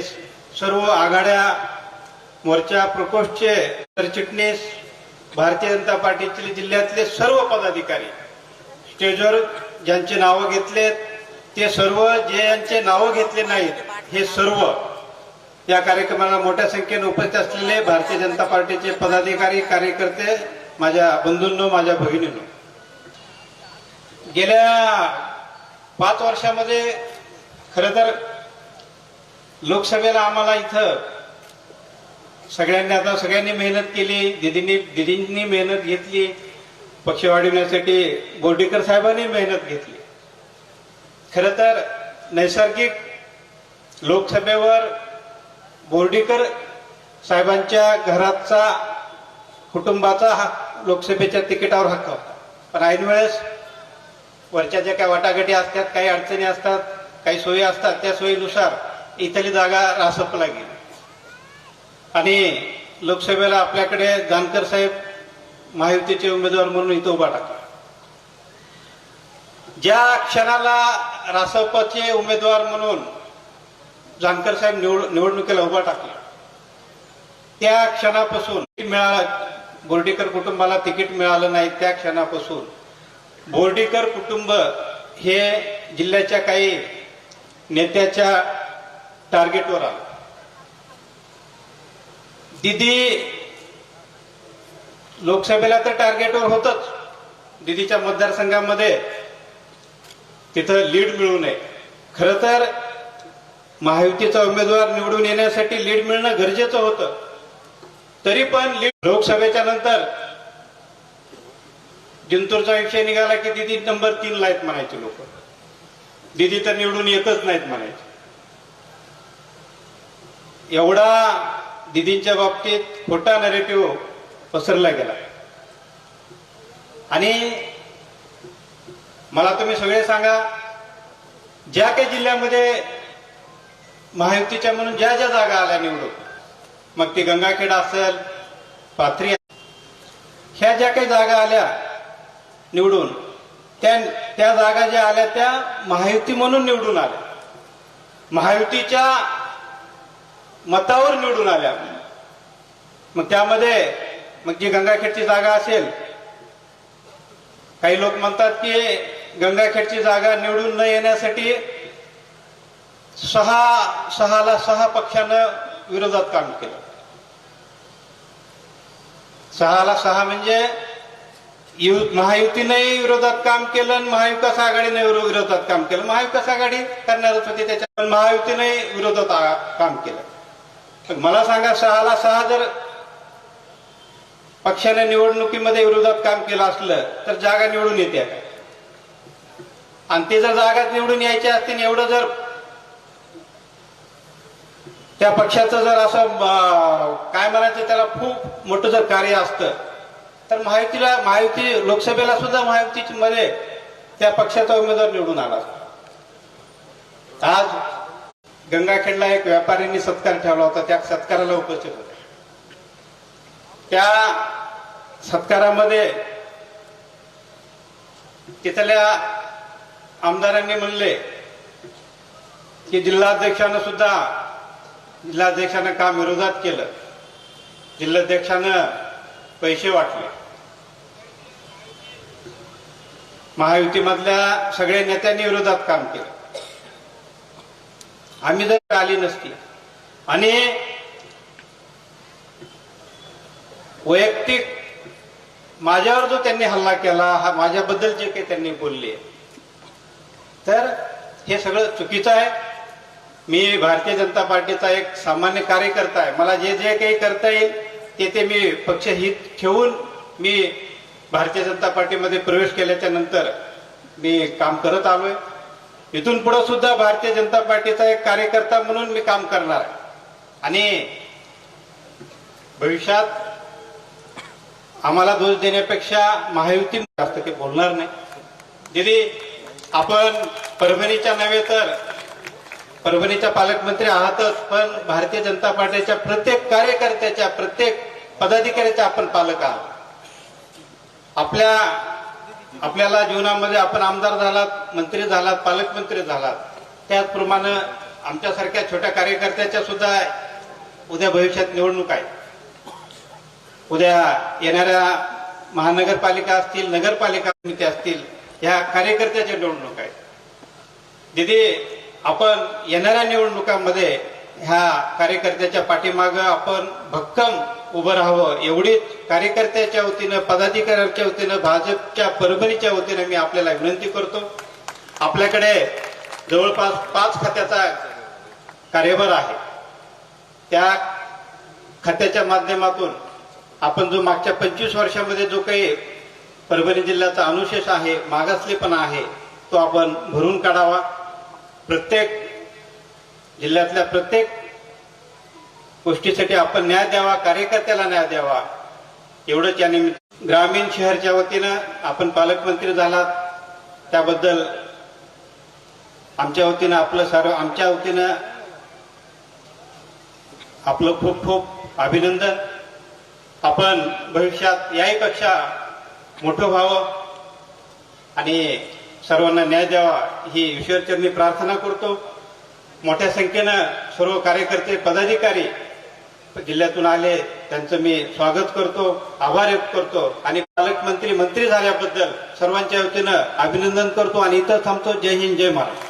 सरचिटणीस सर्व आघाड्या मोर्चा प्रकोष्ठचे सरचिटणीस भारतीय जनता पार्टीचे जिल्ह्यातले सर्व पदाधिकारी स्टेजवर ज्यांचे नावं घेतलेत ते सर्व जे यांचे नावं घेतले नाहीत हे सर्व या कार्यक्रमाला मोठ्या संख्येने उपस्थित असलेले भारतीय जनता पार्टीचे पदाधिकारी कार्यकर्ते माझ्या बंधूंनो माझ्या भगिनींनो. गेल्या पाच वर्षामध्ये खर तर लोकसभेला आम्हाला इथं सगळ्यांनी आता सगळ्यांनी मेहनत केली दिदींनी दिदींनी मेहनत घेतली पक्ष वाढविण्यासाठी बोर्डीकर साहेबांनी मेहनत घेतली. खर तर नैसर्गिक लोकसभेवर बोर्डीकर साहेबांच्या घराचा कुटुंबाचा हा लोकसभेच्या तिकिटावर हक्क होता. पण ऐन वेळेस वरच्या ज्या काही वाटाघाटी असतात काही अडचणी असतात काही सोयी असतात त्या सोयीनुसार इथली जागा रासपला गेली. आणि लोकसभेला आपल्याकडे जानकर साहेब महायुतीचे उमेदवार म्हणून इथं उभा टाकला. ज्या क्षणाला रासपचे उमेदवार म्हणून जानकर साहेब निवड निवडणुकीला उभा टाकला त्या क्षणापासून मिळाला बोर्डीकर कुटुंबाला तिकीट मिळालं नाही त्या क्षणापासून बोर्डीकर कुटुंब हे जिल्ह्याच्या काही नेत्याच्या टार्गेटवर आलो. दिदी लोकसभेला तर टार्गेटवर होतच. दिदीच्या मतदारसंघामध्ये तिथं लीड मिळू नये. खरं तर महायुतीचा उमेदवार निवडून येण्यासाठी लीड मिळणं गरजेचं होतं. तरी पण लीड लोकसभेच्या नंतर जिंतूरचा विषय निघाला की दिदी नंबर तीन ला आहेत म्हणायचे लोक. दिदी तर निवडून येतच नाहीत म्हणायचे. एवढा दिदींच्या बाबतीत खोटा नरेटिव्ह पसरला गेला. आणि मला तुम्ही सगळे सांगा ज्या काही जिल्ह्यामध्ये महायुतीच्या म्हणून ज्या ज्या जागा आल्या निवडून मग ती गंगाखेड असेल पाथरी ह्या ज्या काही जागा आल्या निवडून त्या त्या जागा ज्या आल्या त्या महायुती म्हणून निवडून आल्या. महायुतीच्या मतावर निवडून आल्या. मग त्यामध्ये मग जी गंगाखेडची जागा असेल काही लोक म्हणतात की गंगाखेडची जागा निवडून न येण्यासाठी सहा सहाला सहा पक्षानं विरोधात काम केलं. सहाला सहा म्हणजे यु- महायुतीनेही विरोधात काम केलं आणि महाविकास आघाडीने विरोधात काम केलं. महाविकास आघाडी करणारच होती त्याच्या पण महायुतीने विरोधात काम केलं. मला सांगा सहाला सहा जर पक्षाने निवडणुकीमध्ये विरोधात काम केलं असलं तर जागा निवडून येते का? आणि ते जर जागा निवडून यायच्या असतील एवढं जर त्या पक्षाचं जर असं काय म्हणायचं त्याला खूप मोठं जर कार्य असतं तर महायुतीला महायुती लोकसभेला सुद्धा महायुतीच्या मध्ये त्या पक्षाचा उमेदवार निवडून आला आज गंगाखेडला एक व्यापाऱ्यांनी सत्कार ठेवला होता. त्या सत्काराला उपस्थित होते. त्या सत्कारामध्ये तिथल्या आमदारांनी म्हणले की जिल्हाध्यक्षानं सुद्धा जिल्हाध्यक्षानं काम विरोधात केलं? जिल्हाध्यक्षानं पैसे वाटले. महायुतीमधल्या सगळ्या नेत्यांनी विरोधात काम केलं. आम्ही जर आली नसती. आणि वैयक्तिक माझ्यावर जो त्यांनी हल्ला केला हा माझ्याबद्दल जे काही त्यांनी बोलले तर हे सगळं चुकीचं आहे. मी भारतीय जनता पार्टीचा एक सामान्य कार्यकर्ता आहे. मला जे जे काही करता येईल ते ते मी पक्षहित ठेवून मी भारतीय जनता पार्टीमध्ये प्रवेश केल्याच्यानंतर मी काम करत आलोय. इथून पुढे सुद्धा भारतीय जनता पार्टीचा एक कार्यकर्ता म्हणून मी काम करणार आहे. आणि भविष्यात आम्हाला दोष देण्यापेक्षा महायुती जास्त काही बोलणार नाही. दिदी आपण परभणीच्या नव्हे तर परभणीच्या पालकमंत्री आहातच पण भारतीय जनता पार्टीच्या प्रत्येक कार्यकर्त्याच्या प्रत्येक पदाधिकाऱ्याच्या आपण पालक आहात. आपल्या आपल्याला जीवनामध्ये आपण आमदार झालात मंत्री झालात पालकमंत्री झालात. त्याचप्रमाणे आमच्यासारख्या छोट्या कार्यकर्त्याच्या सुद्धा उद्या भविष्यात निवडणूक आहे. उद्या येणाऱ्या महानगरपालिका असतील नगरपालिका समिती असतील ह्या कार्यकर्त्याच्या निवडणूक आहेत. दिदी आपण येणाऱ्या निवडणुकांमध्ये ह्या कार्यकर्त्याच्या पाठीमागं आपण भक्कम उभं राहावं. एवढीच कार्यकर्त्याच्या वतीनं पदाधिकाऱ्यांच्या वतीनं भाजपच्या परभणीच्या वतीनं मी आपल्याला विनंती करतो. आपल्याकडे जवळपास पाच खात्याचा कार्यभार आहे. त्या खात्याच्या माध्यमातून आपण जो मागच्या पंचवीस वर्षामध्ये जो काही परभणी जिल्ह्याचा अनुशेष आहे मागासलेपणा आहे तो आपण भरून काढावा. प्रत्येक जिल्ह्यातल्या प्रत्येक गोष्टीसाठी आपण न्याय द्यावा कार्यकर्त्याला न्याय द्यावा. एवढंच या निमित्त ग्रामीण शहरच्या वतीनं आपण पालकमंत्री झालात. त्याबद्दल आमच्या वतीनं आपलं सर्व आमच्या वतीनं आपलं खूप खूप अभिनंदन. आपण भविष्यात याही पेक्षा मोठं व्हावं आणि सर्वांना न्याय द्यावा ही ईश्वरचरणी प्रार्थना करतो. मोठ्या संख्येनं सर्व कार्यकर्ते पदाधिकारी जिल्ह्यातून आले. त्यांचं मी स्वागत करतो आभार व्यक्त करतो आणि पालकमंत्री मंत्री झाल्याबद्दल सर्वांच्या वतीनं अभिनंदन करतो आणि इथं थांबतो. जय हिंद जय महाराष्ट्र.